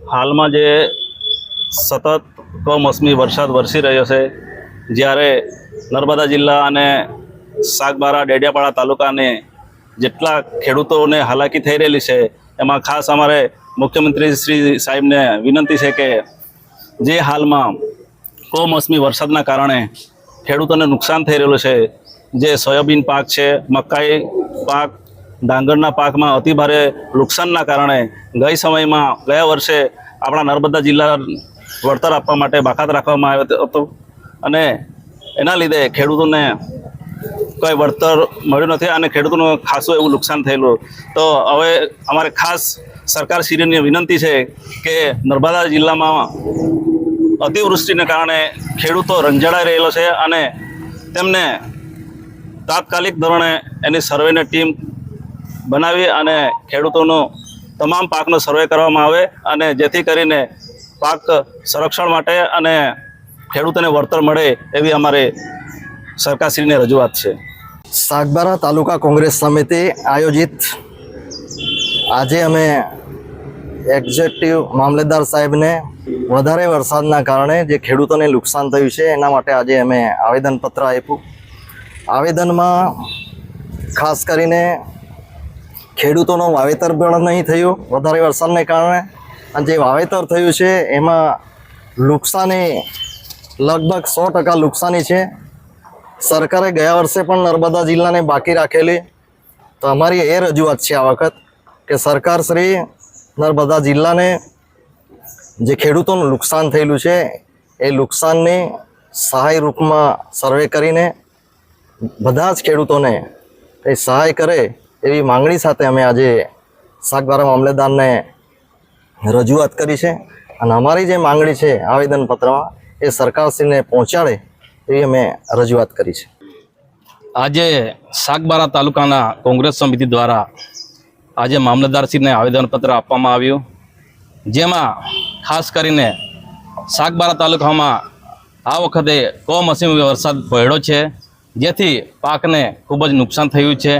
હાલમાં જે સતત કમોસમી વરસાદ વરસી રહ્યો છે, જ્યારે નર્મદા જિલ્લા અને સાગબારા, ડેડિયાપાડા તાલુકાને જેટલા ખેડૂતોને હાલાકી થઈ રહેલી છે, એમાં ખાસ અમારે મુખ્યમંત્રી શ્રી સાહેબને વિનંતી છે કે જે હાલમાં કમોસમી વરસાદના કારણે ખેડૂતોને નુકસાન થઈ રહેલું છે, જે સોયાબીન પાક છે, મકાઈ પાક ડાંગરના પાકમાં અતિભારે નુકસાનના કારણે ગઈ સમયમાં ગયા વર્ષે આપણા નર્મદા જિલ્લા વળતર આપવા માટે બાકાત રાખવામાં આવ્યો હતો. અને એના લીધે ખેડૂતોને કોઈ વળતર મળ્યું નથી અને ખેડૂતોનું ખાસું એવું નુકસાન થયેલું. તો હવે અમારે ખાસ સરકાર શ્રીની વિનંતી છે કે નર્મદા જિલ્લામાં અતિવૃષ્ટિને કારણે ખેડૂતો રંજાડાઈ રહેલો છે અને તેમને તાત્કાલિક ધોરણે એની સર્વેની ટીમ બનાવી અને ખેડૂતોનો તમામ પાકનો સર્વે કરવામાં આવે અને જેથી કરીને પાક સંરક્ષણ માટે અને ખેડૂતોને વળતર મળે એવી અમારી સરકારશ્રીને રજૂઆત છે. સાગબારા તાલુકા કોંગ્રેસ સમિતિ આયોજિત આજે અમે એક્ઝેક્ટિવ મામલેદાર સાહેબને વધારે વરસાદના કારણે જે ખેડૂતોને નુકસાન થયું છે એના માટે આજે અમે આવેદનપત્ર આપ્યું. આવેદનમાં ખાસ કરીને ખેડૂતોનું વાવેતર પણ નહીં થયું વધારે વરસાદને કારણે. જે વાવેતર થયું છે, એમાં નુકસાની લગભગ સો ટકા નુકસાની છે. સરકારે ગયા વર્ષે પણ નર્મદા જિલ્લાને બાકી રાખેલી. તો અમારી એ રજૂઆત છે આ વખત કે સરકાર શ્રી નર્મદા જિલ્લાને જે ખેડૂતોનું નુકસાન થયેલું છે, એ નુકસાનની સહાય રૂપમાં સર્વે કરીને બધા જ ખેડૂતોને એ સહાય કરે એવી માંગણી સાથે અમે આજે શાકબારા મામલેદારને રજૂઆત કરી છે. અને અમારી જે માંગણી છે આવેદનપત્રમાં એ સરકારશ્રીને પહોંચાડે એવી અમે રજૂઆત કરી છે. આજે સાગબારા તાલુકાના કોંગ્રેસ સમિતિ દ્વારા આજે મામલતદારશ્રીને આવેદનપત્ર આપવામાં આવ્યું. જેમાં ખાસ કરીને સાગબારા તાલુકામાં આ વખતે કમોસમી વરસાદ પડ્યો છે, જેથી પાકને ખૂબ જ નુકસાન થયું છે.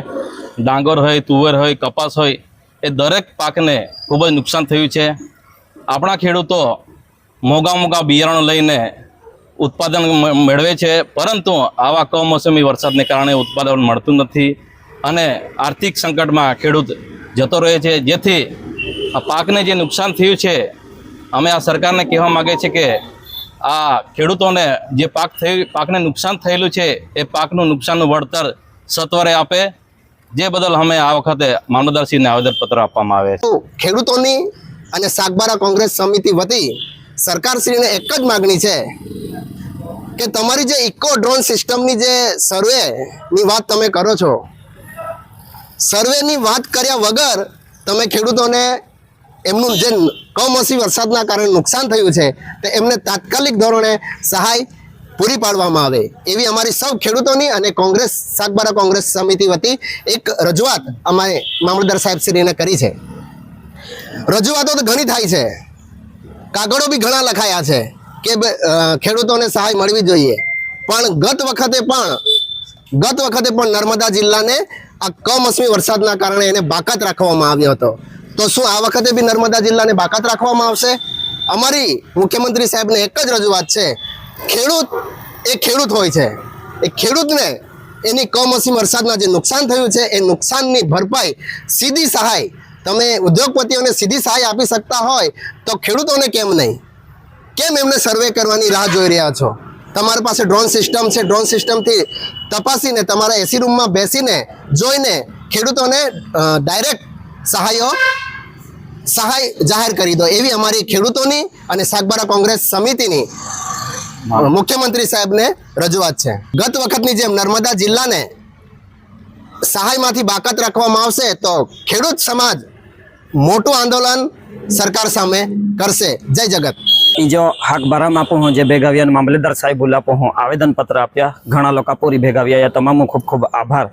ડાંગર હોય, તુવેર હોય, કપાસ હોય, એ દરેક પાકને ખૂબ જ નુકસાન થયું છે. આપણા ખેડૂતો મોંઘા મોંઘા બિયારણો લઈને ઉત્પાદન મેળવે છે, પરંતુ આવા કમોસમી વરસાદને કારણે ઉત્પાદન મળતું નથી અને આર્થિક સંકટમાં ખેડૂત જતો રહે છે. જેથી આ પાકને જે નુકસાન થયું છે, અમે આ સરકારને કહેવા માગે છે કે આ ખેડૂતોને જે પાક થયું, પાકને નુકસાન થયેલું છે, એ પાકનું નુકસાનનું વળતર સત્વરે આપે. જે બદલ અમે આ વખતે મામલતદારશ્રીને આવેદનપત્ર આપવામાં આવે ખેડૂતોની અને સાગબારા કોંગ્રેસ સમિતિ વતી સરકારશ્રીને એક જ માગણી છે કે તમારી જે ઇકો ડ્રોન સિસ્ટમની જે સર્વેની વાત તમે કરો છો, સર્વેની વાત કર્યા વગર તમે ખેડૂતોને એમનું જે કમોસમી વરસાદના કારણે નુકસાન થયું છે, તે એમને તાત્કાલિક ધોરણે સહાય પૂરી પાડવામાં આવે એવી અમારી સૌ ખેડૂતોની અને કોંગ્રેસ, સાગબારા કોંગ્રેસ સમિતિ વતી એક રજૂઆત અમારે મામલતદાર સાહેબશ્રીને કરી છે. રજૂઆતો તો ઘણી થાય છે. કાગળો બી ઘણા લખાયા છે કે ખેડૂતોને સહાય મળવી જોઈએ. પણ ગત વખતે પણ, ગત વખતે પણ નર્મદા જિલ્લાને આ કમોસમી વરસાદના કારણે એને બાકાત રાખવામાં આવ્યો હતો. તો શું આ વખતે બી નર્મદા જિલ્લાને બાકાત રાખવામાં આવશે? અમારી મુખ્યમંત્રી સાહેબને એક જ રજૂઆત છે ખેડૂત, એ ખેડૂત હોય છે. એ ખેડૂતને એની કમોસમી વરસાદના જે નુકસાન થયું છે, એ નુકસાનની ભરપાઈ સીધી સહાય, તમે ઉદ્યોગપતિઓને સીધી સહાય આપી શકતા હોય, તો ખેડૂતોને કેમ નહીં? કેમ એમને સર્વે કરવાની રાહ જોઈ રહ્યા છો? તમારી પાસે ડ્રોન સિસ્ટમ છે ડ્રોન સિસ્ટમથી તપાસીને તમારા એસી રૂમમાં બેસીને જોઈને ખેડૂતોને ડાયરેક્ટ સહાયો, સહાય જાહેર કરી દો. એવી અમારી ખેડૂતોની અને સાગબારા કોંગ્રેસ સમિતિની મુખ્યમંત્રી સાહેબને રજૂઆત છે. ગત વખતની જેમ નર્મદા જિલ્લાને સહાયમાંથી બાકાત રાખવામાં આવશે તો ખેડૂત સમાજ મોટું આંદોલન સરકાર સામે કરશે. જય જગત. જો હાક બારામ આપો હું જે ભેગાવ્યા મામલેદાર સાહેબ બોલાપો હું આવેદનપત્ર આપ્યા. ઘણા લોકો પૂરી ભેગા ભેગાવ્યા તમામનો ખૂબ ખૂબ આભાર.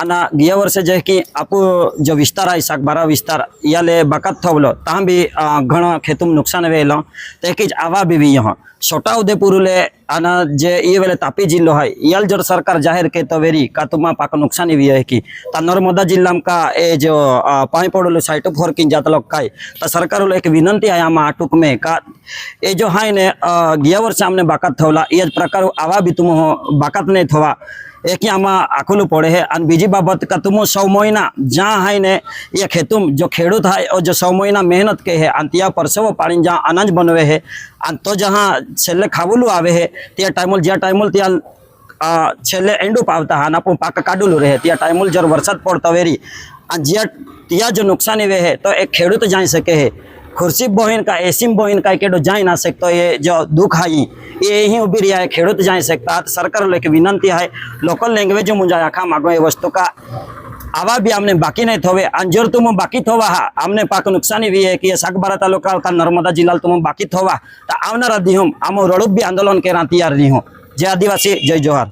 આના ગયા વર્ષે જે કે આપો જો વિસ્તાર આવી શાકબારા વિસ્તાર યાલે બાકાત થવલો ત્યાં બી ઘણા ખેતુમ નુકસાન વેલો તે કે જ આવા બી યહાં છોટાઉદેપુરલે આના જે એ વેલે તાપી જિલ્લો હೈ યાલ જર સરકાર જાહેર કે તવેરી કા તુમા પાક નુકસાની ઇવી હે કી. તા નર્મદા જિલ્લામ કા એ જો પાઈ પડોલો સાઇટ ફોર કિન જાતલો કાઈ તા સરકાર એક વિનંતી હે આમાં આટુક મે કા એ જો હાઈ ને ગયા વર્ષે આમને બાકાત થવલા. એ જ પ્રકાર આવા બી તુમ બાકાત નહીં થવા. એ આમાં પડે હે. અને બીજી બાબત કે તું સૌ મહિના જ્યાં હાય ને એ ખેતું જો ખેડૂત હાય જો સૌ મહિના મહેનત કે હે, અને ત્યાં પરસેવો પાણી જ્યાં અનાજ બનવે હે, અને તો જ્યાં છેલ્લે ખાવલું આવે હે, ત્યાં ટાઈમોલ, જ્યાં ટાઈમોલ ત્યાં છેલ્લે એંડું પાવતા હા આપણું પાક કાઢેલું રહે, ત્યાં ટાઈમોલ જ્યારે વરસાદ પડતો વેરી, અને જ્યાં, ત્યાં જો નુકસાની હે, તો એ ખેડૂત જાણી શકે હે. ખુરશી બહેન કા એસીમ બહેન કાંઈ કેડો જઈ ના શકતો, એ જો દુઃખ હાઈ એ અહીં ઊભી રહ્યા ખેડૂત જઈ શકતા. સરકાર લેકે વિનંતી હાય લોકલ લેંગ્વેજ મુંજા આખા માગો એ વસ્તુ કા આવા બી અમને બાકી નહીં થવે. અંજોર તુમ બાકી થવા હા અમને પાક નુકસાની વી કે સાગબારા તાલુકા કા નર્મદા જિલ્લા તુમ બાકી થવા, તો આવનારા દિહમ આમો રડુપ બી આંદોલન કે તૈયાર રહી હું. જય આદિવાસી, જય જોહાર.